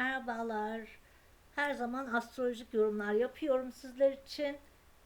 Merhabalar. Her zaman astrolojik yorumlar yapıyorum sizler için.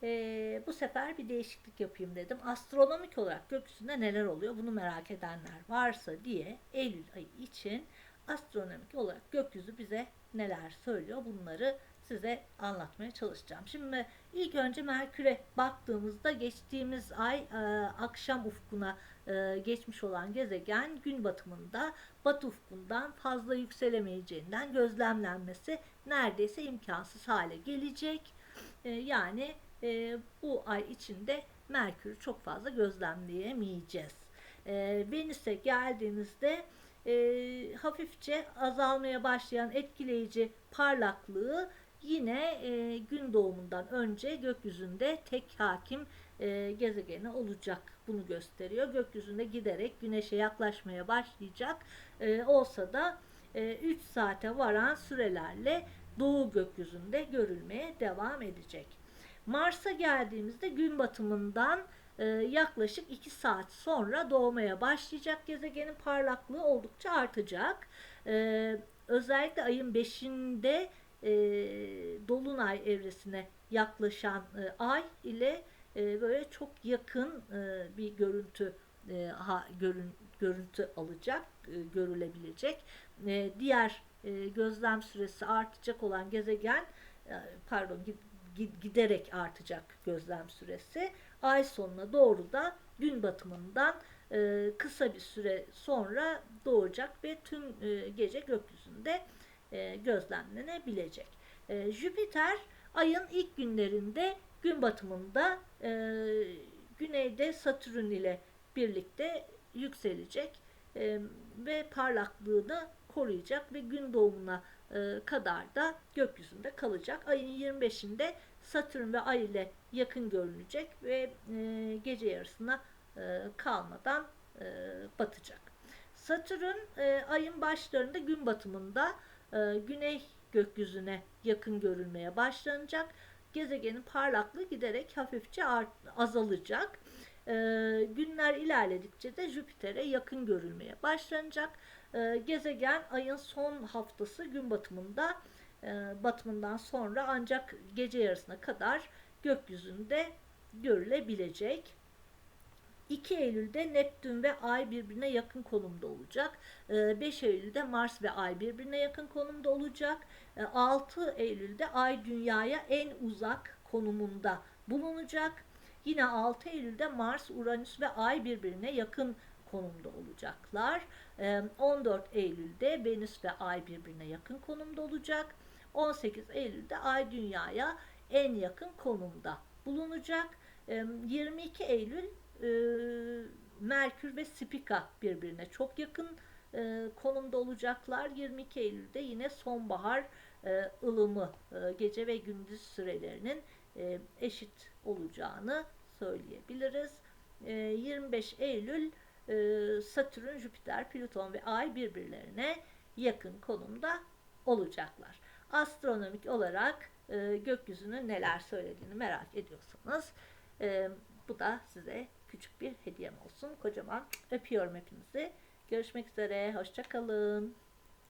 Ee, bu sefer bir değişiklik yapayım dedim. Astronomik olarak gökyüzünde neler oluyor bunu merak edenler varsa diye Eylül ayı için astronomik olarak gökyüzü bize neler söylüyor bunları size anlatmaya çalışacağım. Şimdi ilk önce Merkür'e baktığımızda geçtiğimiz ay e, akşam ufkuna e, geçmiş olan gezegen gün batımında batı ufkundan fazla yükselemeyeceğinden gözlemlenmesi neredeyse imkansız hale gelecek. E, yani bu ay içinde Merkür'ü çok fazla gözlemleyemeyeceğiz. E, Venüs'e geldiğimizde e, hafifçe azalmaya başlayan etkileyici parlaklığı yine e, gün doğumundan önce gökyüzünde tek hakim e, gezegeni olacak bunu gösteriyor. Gökyüzünde giderek güneşe yaklaşmaya başlayacak e, olsa da 3 saate varan sürelerle doğu gökyüzünde görülmeye devam edecek. Mars'a geldiğimizde gün batımından e, yaklaşık 2 saat sonra doğmaya başlayacak gezegenin parlaklığı oldukça artacak. E, özellikle ayın 5'inde e, dolunay evresine yaklaşan e, ay ile e, böyle çok yakın e, bir görüntü e, ha, görün, görüntü alacak, e, görülebilecek. E, diğer e, gözlem süresi artacak olan gezegen e, pardon giderek artacak gözlem süresi. Ay sonuna doğru da gün batımından e, kısa bir süre sonra doğacak ve tüm e, gece gökyüzünde e, gözlemlenebilecek. E, Jüpiter ayın ilk günlerinde gün batımında e, güneyde Satürn ile birlikte yükselecek e, ve parlaklığını koruyacak ve gün doğumuna e, kadar da gökyüzünde kalacak. Ayın 25'inde Satürn ve Ay ile yakın görünecek ve e, gece yarısına e, kalmadan e, batacak. Satürn e, ayın başlarında gün batımında e, güney gökyüzüne yakın görülmeye başlanacak. Gezegenin parlaklığı giderek hafifçe art, azalacak. E, günler ilerledikçe de Jüpiter'e yakın görülmeye başlanacak. E, gezegen ayın son haftası gün batımında e, batımından sonra ancak gece yarısına kadar gökyüzünde görülebilecek. 2 Eylül'de Neptün ve Ay birbirine yakın konumda olacak. 5 ee, Eylül'de Mars ve Ay birbirine yakın konumda olacak. 6 ee, Eylül'de Ay Dünya'ya en uzak konumunda bulunacak. Yine 6 Eylül'de Mars, Uranüs ve Ay birbirine yakın konumda olacaklar. 14 ee, Eylül'de Venüs ve Ay birbirine yakın konumda olacak. 18 Eylül'de Ay Dünya'ya en yakın konumda bulunacak. 22 Eylül e, Merkür ve Spika birbirine çok yakın e, konumda olacaklar. 22 Eylül'de yine sonbahar e, ılımı e, gece ve gündüz sürelerinin e, eşit olacağını söyleyebiliriz. E, 25 Eylül e, Satürn, Jüpiter, Plüton ve Ay birbirlerine yakın konumda olacaklar. Astronomik olarak e, gökyüzünün neler söylediğini merak ediyorsanız e, bu da size küçük bir hediyem olsun. Kocaman öpüyorum hepinizi. Görüşmek üzere. Hoşçakalın.